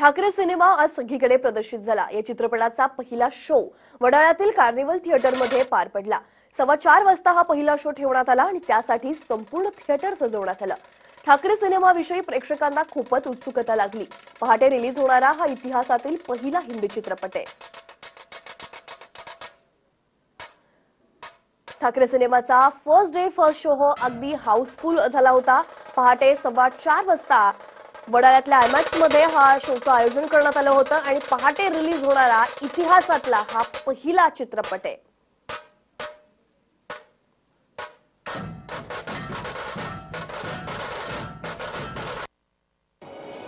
Thackeray cinema आज सगळीकडे प्रदर्शित झाला. या चित्रपटाचा पहिला शो वडाळ्यातील कार्निवल थिएटरमध्ये पार पडला. सव्वा चार वाजता हा पहिला शो ठेवण्यात आला आणि त्यासाठी संपूर्ण थिएटर सजवण्यात आलं. ठाकरे सिनेमाविषयी प्रेक्षकांना खूपच उत्सुकता लागली. पहाटे रिलीज होणारा हा इतिहासातील पहिला हिंदी चित्रपट आहे. ठाकरे सिनेमाचा फर्स्ट डे फर्स्ट शो हो अगदी हाऊसफुल झाला होता. पहाटे सव्वा चार वाजता वडाळ्यातल्या आयमॅक्समध्ये हा शोचं आयोजन करण्यात आलं होतं आणि पहाटे रिलीज होणारा इतिहासातला हा पहिला चित्रपट आहे.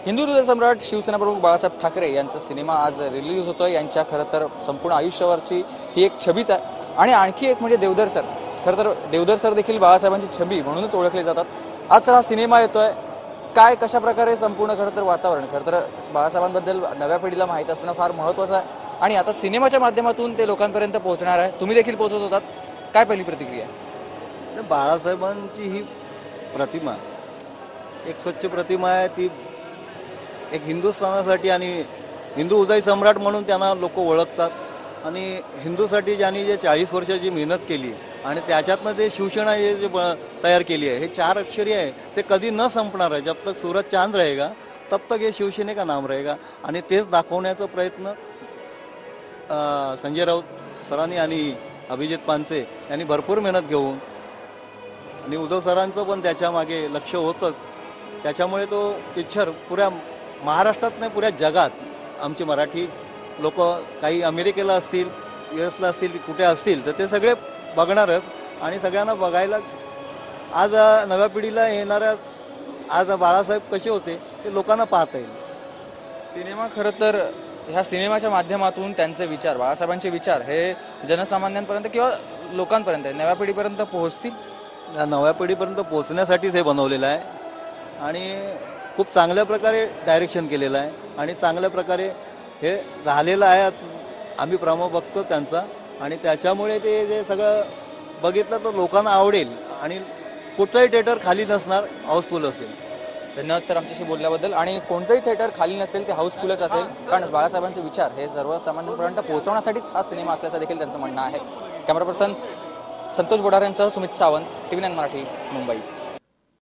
हिंदू हृदय सम्राट शिवसेना प्रमुख बाळासाहेब ठाकरे यांचा सिनेमा आज रिलीज होतोय. यांच्या खरं तर संपूर्ण आयुष्यावरची ही एक छबीच आहे. आणि आणखी एक म्हणजे देवधर सर खरं तर देवधर सर देखील बाळासाहेबांची छबी म्हणूनच ओळखले जातात. आज सर हा सिनेमा येतोय. काय कशा प्रकारे संपूर्ण खरं तर वातावरण? खरं तर बाळासाहेबांबद्दल नव्या पिढीला माहीत असणं फार महत्वाचं आहे. आणि आता सिनेमाच्या माध्यमातून ते लोकांपर्यंत पोहोचणार आहे. तुम्ही देखील पोहोचत होतात. काय पहिली प्रतिक्रिया? तर बाळासाहेबांची ही प्रतिमा एक स्वच्छ प्रतिमा आहे. ती एक हिंदुस्थानासाठी आणि हिंदू उदय सम्राट म्हणून त्यांना लोक ओळखतात. आणि हिंदूसाठी ज्यांनी जे चाळीस वर्षाची मेहनत केली आणि त्याच्यातनं ते शिवसेना हे जे तयार केली आहे हे चार अक्षरी आहे ते कधी न संपणार आहे. जब तक सूरज चांद रहेगा तब तक हे शिवसेने का नाम रहेगा. आणि तेच दाखवण्याचा प्रयत्न संजय राऊत सरांनी आणि अभिजित पानसे यांनी भरपूर मेहनत घेऊन आणि उद्धव सरांचं पण त्याच्यामागे लक्ष होतंच. त्याच्यामुळे तो पिक्चर पुऱ्या महाराष्ट्रात नाही पुऱ्या जगात आमची मराठी लोक काही अमेरिकेला असतील यू एसला असतील कुठे असतील तर ते सगळे बघणारच. आणि सगळ्यांना बघायला आज नव्या पिढीला येणाऱ्या आज बाळासाहेब कसे होते ते लोकांना पाहता येईल. सिनेमा खरं तर ह्या सिनेमाच्या माध्यमातून त्यांचे विचार बाळासाहेबांचे विचार हे जनसामान्यांपर्यंत किंवा लोकांपर्यंत नव्या पिढीपर्यंत पोहोचतील? या नव्या पिढीपर्यंत पोहोचण्यासाठीच हे बनवलेलं आहे. आणि खूप चांगल्या प्रकारे डायरेक्शन केलेलं आहे. आणि चांगल्या प्रकारे हे झालेलं आहे. आम्ही प्रमो बघतो त्यांचा. आणि त्याच्यामुळे ते जे सगळं बघितलं तर लोकांना आवडेल. आणि कुठलंही थिएटर खाली नसणार हाऊसफुल असेल. धन्यवाद सर आमच्याशी बोलल्याबद्दल. आणि कोणतंही थिएटर खाली नसेल ते हाऊसफुलच असेल. कारण बाळासाहेबांचे विचार हे सर्वसामान्यांपर्यंत पोहोचवण्यासाठीच हा सिनेमा असल्याचं देखील त्यांचं म्हणणं आहे. Camera person Santosh बोडारेंसह Sumit Sawant T V nine Marathi Mumbai.